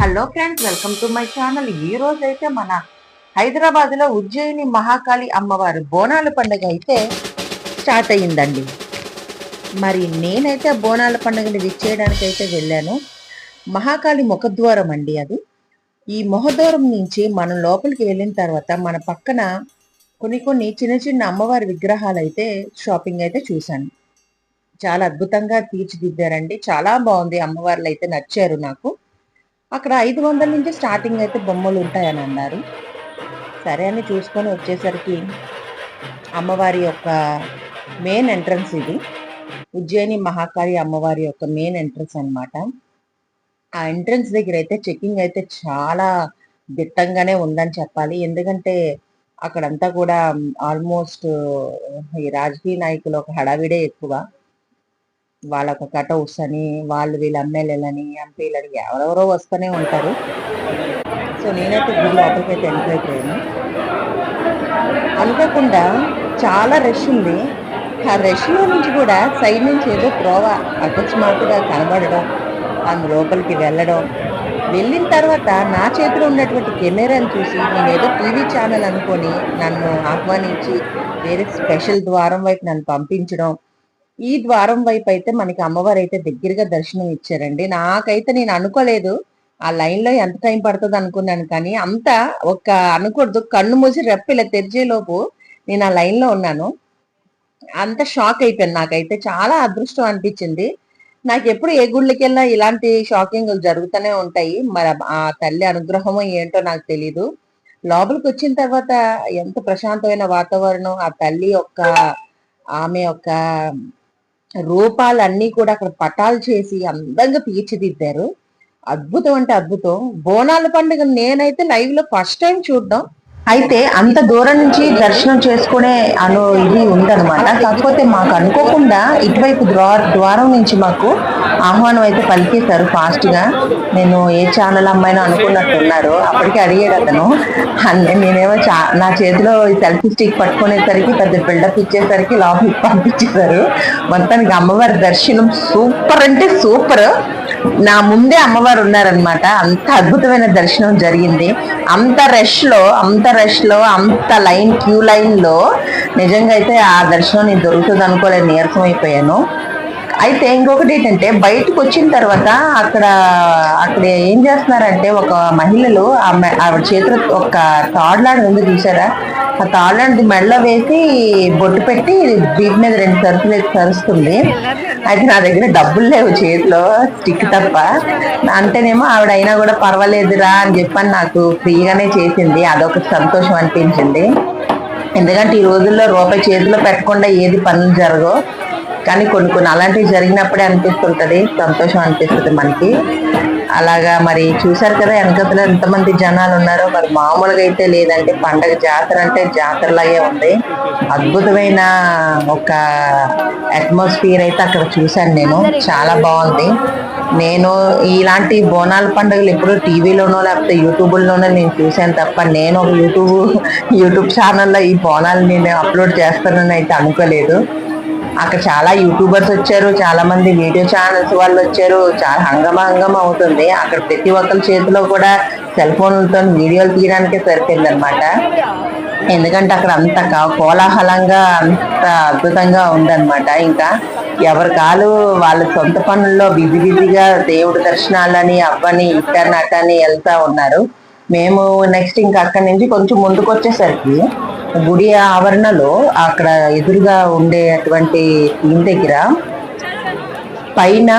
Hello friends welcome to my channel ఈ రోజు అయితే మన హైదరాబాద్లో ఉజ్జయిని మహాకాళి అమ్మవారి బోనాల పండుగ అయితే స్టార్ట్ అయ్యిందండి. మరి నేనైతే బోనాల పండుగని విచ్చేయడానికి అయితే వెళ్ళాను. మహాకాళి ముఖద్వారం అండి అది. ఈ ముఖద్వారం నుంచి మనం లోపలికి వెళ్ళిన తర్వాత మన పక్కన కొన్ని కొన్ని చిన్న చిన్న అమ్మవారి విగ్రహాలు అయితే షాపింగ్ అయితే చూశాను. చాలా అద్భుతంగా తీర్చిదిద్దారండి. చాలా బాగుంది. అమ్మవార్లు అయితే నచ్చారు నాకు. అక్కడ ఐదు వందల నుంచి స్టార్టింగ్ అయితే బొమ్మలు ఉంటాయని అన్నారు. సరే అని చూసుకొని వచ్చేసరికి అమ్మవారి యొక్క మెయిన్ ఎంట్రన్స్ ఇది. ఉజ్జయిని మహాకాళి అమ్మవారి యొక్క మెయిన్ ఎంట్రన్స్ అనమాట ఆ ఎంట్రన్స్ దగ్గర అయితే చెకింగ్ అయితే చాలా దిట్టంగానే ఉందని చెప్పాలి. ఎందుకంటే అక్కడంతా కూడా ఆల్మోస్ట్ ఈ రాజకీయ నాయకులు ఒక హడావిడే ఎక్కువ. వాళ్ళ ఒక కటౌట్స్ అని వాళ్ళు వీళ్ళ ఎమ్మెల్యేలని ఎంపీలని ఎవరెవరో వస్తూనే ఉంటారు. సో నేనైతే గుడి లోపలికి అయితే ఎంటర్ అయిపోయాను. అనుకోకుండా చాలా రష్ ఉంది. ఆ రష్లో నుంచి కూడా సైడ్ నుంచి ఏదో ప్రోవ అకస్మాత్తుగా కనబడడం అందు లోపలికి వెళ్ళడం వెళ్ళిన తర్వాత నా చేతిలో ఉన్నటువంటి కెమెరాను చూసి నేను ఏదో టీవీ ఛానల్ అనుకొని నన్ను ఆహ్వానించి వేరే స్పెషల్ ద్వారం వైపు నన్ను పంపించడం ఈ ద్వారం వైపు అయితే మనకి అమ్మవారు అయితే దగ్గరగా దర్శనం ఇచ్చారండి. నాకైతే నేను అనుకోలేదు. ఆ లైన్లో ఎంత టైం పడుతుంది అనుకున్నాను కానీ అంత ఒక అనకూడదు కన్ను మూసి రెప్పిల తెరిచేలోపు నేను ఆ లైన్లో ఉన్నాను. అంత షాక్ అయిపోయాను నాకైతే. చాలా అదృష్టం అనిపించింది. నాకు ఎప్పుడు ఏ గుళ్ళకి వెళ్ళినా ఇలాంటి షాకింగ్ జరుగుతూనే ఉంటాయి. మరి ఆ తల్లి అనుగ్రహమో ఏంటో నాకు తెలీదు. లోపలికి వచ్చిన తర్వాత ఎంత ప్రశాంతమైన వాతావరణం. ఆ తల్లి యొక్క ఆమె యొక్క రూపాలన్నీ కూడా అక్కడ పటాలు చేసి అందంగా తీర్చిదిద్దారు. అద్భుతం అంటే అద్భుతం. బోనాల పండుగ నేనైతే లైవ్లో ఫస్ట్ టైం చూడడం. అయితే అంత దూరం నుంచి దర్శనం చేసుకునే అను ఇది ఉందన్నమాట. కాకపోతే మాకు అనుకోకుండా ఇటువైపు ద్వారం నుంచి మాకు ఆహ్వానం అయితే పలికేశారు ఫాస్ట్గా. నేను ఏ ఛానల్ అమ్మాయినో అనుకున్నట్టున్నారు. అప్పటికే అడిగాడు అతను. నేనేమో చా నా చేతిలో సెల్ఫీ స్టిక్ పట్టుకునేసరికి పెద్ద బిల్డప్ ఇచ్చేసరికి లోపలికి పంపించేశారు. మొత్తానికి అమ్మవారి దర్శనం సూపర్ అంటే సూపర్. నా ముందే అమ్మవారు ఉన్నారనమాట అంత అద్భుతమైన దర్శనం జరిగింది. అంత రష్లో అంత రష్లో అంత లైన్ క్యూ లైన్లో నిజంగా అయితే ఆ దర్శనం నేను దొరుకుతుంది అనుకోలేదు. నీరసం అయిపోయాను. అయితే ఇంకొకటి ఏంటంటే బయటకు వచ్చిన తర్వాత అక్కడ అక్కడ ఏం చేస్తున్నారంటే ఒక మహిళలు ఆమె ఆవిడ చేతిలో ఒక తాడ్లాడు ఉంది చూసారా? ఆ తాడులాంటి మెడలో వేసి బొట్టు పెట్టి వీటి మీద రెండు సరుకులు సరుస్తుంది. అయితే నా దగ్గర డబ్బులు లేవు చేతిలో స్టిక్ తప్ప. అంటేనేమో ఆవిడ అయినా కూడా పర్వాలేదురా అని చెప్పని నాకు ఫ్రీగానే చేసింది. అదొక సంతోషం అనిపించింది. ఎందుకంటే ఈ రోజుల్లో రూపాయి చేతిలో పెట్టకుండా ఏది పనులు జరగవు. కానీ కొన్ని కొన్ని అలాంటివి జరిగినప్పుడే అనిపిస్తుంటుంది. సంతోషం అనిపిస్తుంది మనకి. అలాగా మరి చూసారు కదా వెనకతలో ఎంతమంది జనాలు ఉన్నారో. మరి మామూలుగా అయితే లేదంటే పండగ జాతర అంటే జాతరలాగే ఉంది. అద్భుతమైన ఒక అట్మాస్ఫియర్ అయితే అక్కడ చూశాను నేను. చాలా బాగుంది. నేను ఇలాంటి బోనాల పండుగలు ఎప్పుడు టీవీలోనో లేకపోతే యూట్యూబ్లోనో నేను చూశాను తప్ప నేను ఒక యూట్యూబ్ యూట్యూబ్ ఛానల్లో ఈ బోనాలు నేను అప్లోడ్ చేస్తానని అయితే అనుకోలేదు. అక్కడ చాలా యూట్యూబర్స్ వచ్చారు చాలా మంది వీడియో ఛానల్స్ వాళ్ళు వచ్చారు చాలా హంగమ హంగమ అవుతుంది. అక్కడ ప్రతి ఒక్కరి చేతిలో కూడా సెల్ ఫోన్లతో వీడియోలు తీయడానికే సరిపోయింది అనమాట ఎందుకంటే అక్కడ అంత కోలాహలంగా అంత అద్భుతంగా ఉందన్నమాట. ఇంకా ఎవరి కాలు వాళ్ళ సొంత పనుల్లో బిజీ బిజీగా దేవుడి దర్శనాలని అవ్వని ఇంటర్నెట్ అని వెళ్తా ఉన్నారు. మేము నెక్స్ట్ ఇంకా అక్కడి నుంచి కొంచెం ముందుకు వచ్చేసరికి గుడి ఆవరణలో అక్కడ ఎదురుగా ఉండేటువంటి థీమ్ దగ్గర పైన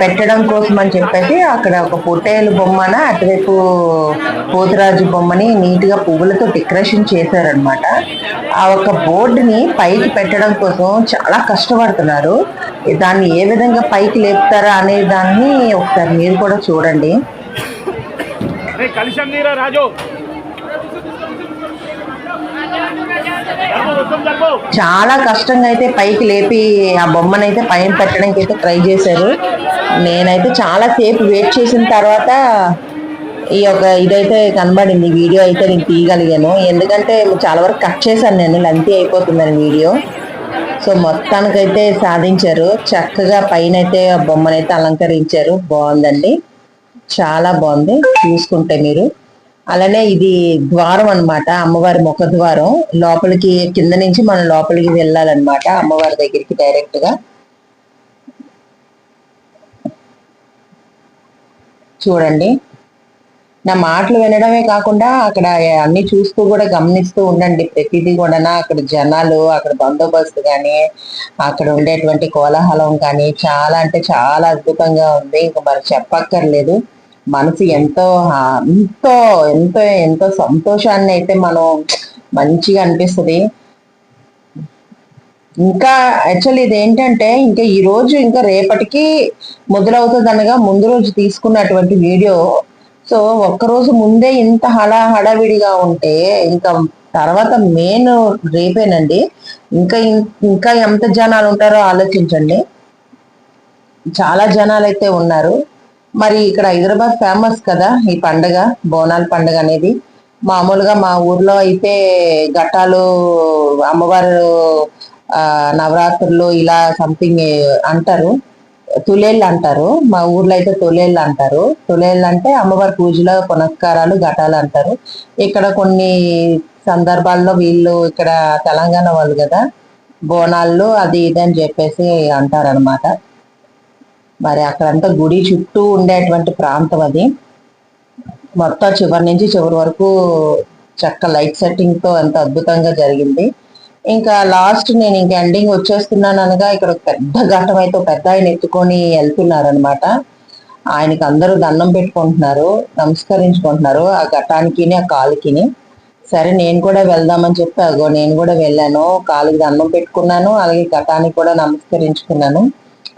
పెట్టడం కోసం అని చెప్పేసి అక్కడ ఒక పొట్టేలు బొమ్మన అటువైపు పోతురాజు బొమ్మని నీట్గా పువ్వులతో డెకరేషన్ చేశారనమాట ఆ ఒక బోర్డుని పైకి పెట్టడం కోసం చాలా కష్టపడుతున్నారు. దాన్ని ఏ విధంగా పైకి లేపుతారా అనే దాన్ని ఒకసారి మీరు కూడా చూడండి. కలిసం నీరా రాజు. చాలా కష్టంగా అయితే పైకి లేపి ఆ బొమ్మను అయితే పైన పెట్టడానికి అయితే ట్రై చేశారు. నేనైతే చాలా సేపు వెయిట్ చేసిన తర్వాత ఈ యొక్క ఇదైతే కనబడింది. వీడియో అయితే నేను తీయగలిగాను. ఎందుకంటే చాలా వరకు కట్ చేశాను నేను. లెంతీ అయిపోతుందని వీడియో. సో మొత్తానికైతే సాధించారు. చక్కగా పైన అయితే ఆ బొమ్మనైతే అలంకరించారు. బాగుందండి. చాలా బాగుంది. చూసుకుంటే మీరు. అలానే ఇది ద్వారం అనమాట అమ్మవారి ముఖ ద్వారం. లోపలికి కింద నుంచి మనం లోపలికి వెళ్ళాలన్నమాట అమ్మవారి దగ్గరికి డైరెక్ట్గా. చూడండి. నా మాటలు వినడమే కాకుండా అక్కడ అన్ని చూస్తూ కూడా గమనిస్తూ ఉండండి. ప్రతిదీ కూడా అక్కడ జనాలు అక్కడ బందోబస్తు కానీ అక్కడ ఉండేటువంటి కోలాహలం కానీ చాలా అంటే చాలా అద్భుతంగా ఉంది. ఇంకా మరి చెప్పక్కర్లేదు. మనసు ఎంతో ఎంతో ఎంతో ఎంతో సంతోషాన్ని అయితే మనం మంచిగా అనిపిస్తుంది. ఇంకా యాక్చువల్లీ ఇది ఏంటంటే ఇంకా ఈ రోజు ఇంకా రేపటికి మొదలవుతుంది అనగా ముందు రోజు తీసుకున్నటువంటి వీడియో. సో ఒక్క రోజు ముందే ఇంత హడా హడావిడిగా ఉంటే ఇంకా తర్వాత మెయిన్ రేపేనండి. ఇంకా ఇంకా ఎంత జనాలు ఉంటారో ఆలోచించండి. చాలా జనాలు అయితే ఉన్నారు. మరి ఇక్కడ హైదరాబాద్ ఫేమస్ కదా ఈ పండగ బోనాల పండగ అనేది. మామూలుగా మా ఊర్లో అయితే ఘటాలు అమ్మవారు నవరాత్రులు ఇలా సంథింగ్ అంటారు. తులేళ్ళు అంటారు. మా ఊర్లో అయితే తులేళ్ళు అంటారు. తులేళ్ళు అంటే అమ్మవారి పూజలో పునస్కారాలు ఘటాలు అంటారు. ఇక్కడ కొన్ని సందర్భాల్లో వీళ్ళు ఇక్కడ తెలంగాణ వాళ్ళు కదా బోనాలు అది ఇది అని చెప్పేసి అంటారనమాట మరి అక్కడంతా గుడి చుట్టూ ఉండేటువంటి ప్రాంతం అది. మొత్తం చివరి నుంచి చివరి వరకు చక్క లైట్ సెట్టింగ్తో ఎంత అద్భుతంగా జరిగింది. ఇంకా లాస్ట్ నేను ఇంక ఎండింగ్ వచ్చేస్తున్నాను అనగా ఇక్కడ ఒక పెద్ద ఘటం అయితే పెద్ద ఆయన ఎత్తుకొని వెళ్తున్నారు అనమాట ఆయనకి అందరూ దండం పెట్టుకుంటున్నారు నమస్కరించుకుంటున్నారు ఆ ఘటానికి ఆ కాలుకిని. సరే నేను కూడా వెళ్దామని చెప్పి అగో నేను కూడా వెళ్ళాను కాలుకి దండం పెట్టుకున్నాను అలాగే ఘటానికి కూడా నమస్కరించుకున్నాను.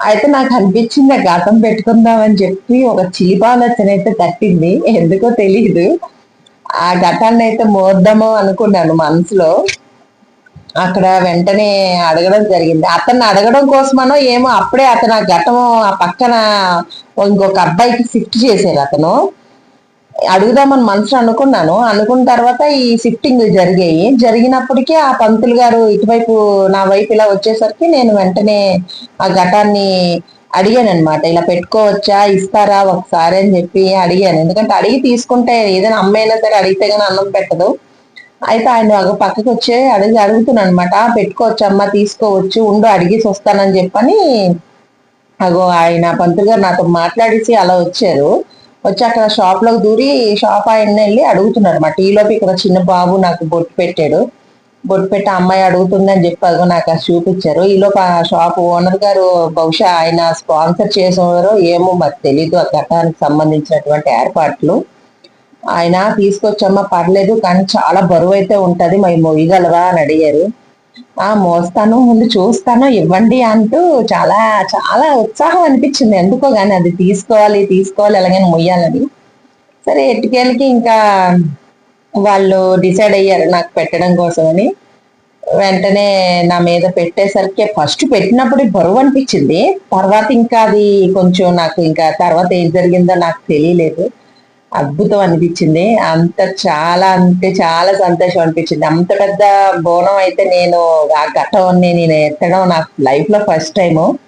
అయితే నాకు అనిపించింది ఆ ఘటం పెట్టుకుందామని చెప్పి ఒక చిలిపాలోచన అయితే తట్టింది. ఎందుకో తెలియదు ఆ ఘటాన్ని అయితే మోద్దాము అనుకున్నాను మనసులో. అక్కడ వెంటనే అడగడం జరిగింది. అతన్ని అడగడం కోసమనో ఏమో అప్పుడే అతను ఆ ఘటం ఆ పక్కన ఇంకొక అబ్బాయికి షిఫ్ట్ చేశారు అతను. అడుగుదామని మనసులో అనుకున్నాను. అనుకున్న తర్వాత ఈ షిఫ్టింగ్ జరిగాయి. జరిగినప్పటికీ ఆ పంతులు గారు ఇటువైపు నా వైపు ఇలా వచ్చేసరికి నేను వెంటనే ఆ ఘటాన్ని అడిగాను అనమాట ఇలా పెట్టుకోవచ్చా? ఇస్తారా? ఒకసారి అని చెప్పి అడిగాను. ఎందుకంటే అడిగి తీసుకుంటే ఏదైనా అమ్మైనా సరే అడిగితే కానీ అన్నం పెట్టదు. అయితే ఆయన ఒక పక్కకి వచ్చి అడిగి అడుగుతున్నాను అనమాట పెట్టుకోవచ్చు అమ్మ తీసుకోవచ్చు. ఉండు అడిగేసి వస్తానని చెప్పని అగో ఆయన పంతులు గారు నాతో మాట్లాడేసి అలా వచ్చారు. వచ్చి అక్కడ షాప్లోకి దూరి షాప్ ఆయన వెళ్ళి అడుగుతున్నారు మా ఈలోపు ఇక్కడ చిన్న బాబు నాకు బొట్టు పెట్టాడు. బొట్టు పెట్టి అమ్మాయి అడుగుతుంది అని చెప్పి అదిగో నాకు అది చూపించారు. ఈలోపు ఆ షాప్ ఓనర్ గారు బహుశా ఆయన స్పాన్సర్ చేసేవారో ఏమో మరి తెలీదు. ఆ ఘటానికి సంబంధించినటువంటి ఏర్పాట్లు. ఆయన తీసుకొచ్చమ్మా పర్లేదు కానీ చాలా బరువు అయితే ఉంటుంది. మరి మొయ్యగలవా అని అడిగారు. ఆ మోస్తాను ముందు చూస్తాను ఇవ్వండి అంటూ చాలా చాలా ఉత్సాహం అనిపించింది. ఎందుకో గానీ అది తీసుకోవాలి తీసుకోవాలి ఎలాగైనా మొయ్యాలని. సరే ఎట్టుకెళ్ళకి ఇంకా వాళ్ళు డిసైడ్ అయ్యారు నాకు పెట్టడం కోసమని. వెంటనే నా మీద పెట్టేసరికి ఫస్ట్ పెట్టినప్పుడు బరువు అనిపించింది. తర్వాత ఇంకా అది కొంచెం నాకు ఇంకా తర్వాత ఏం జరిగిందో నాకు తెలియలేదు. అద్భుతం అనిపించింది. అంత చాలా అంటే చాలా సంతోషం అనిపించింది. అంత పెద్ద బోనం అయితే నేను ఆ ఘట్టంని నేను ఎత్తడం నాకు లైఫ్లో ఫస్ట్ టైము.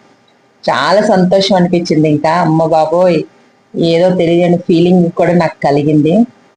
చాలా సంతోషం అనిపించింది ఇంకా. అమ్మ బాబోయ్ ఏదో తెలియని ఫీలింగ్ కూడా నాకు కలిగింది.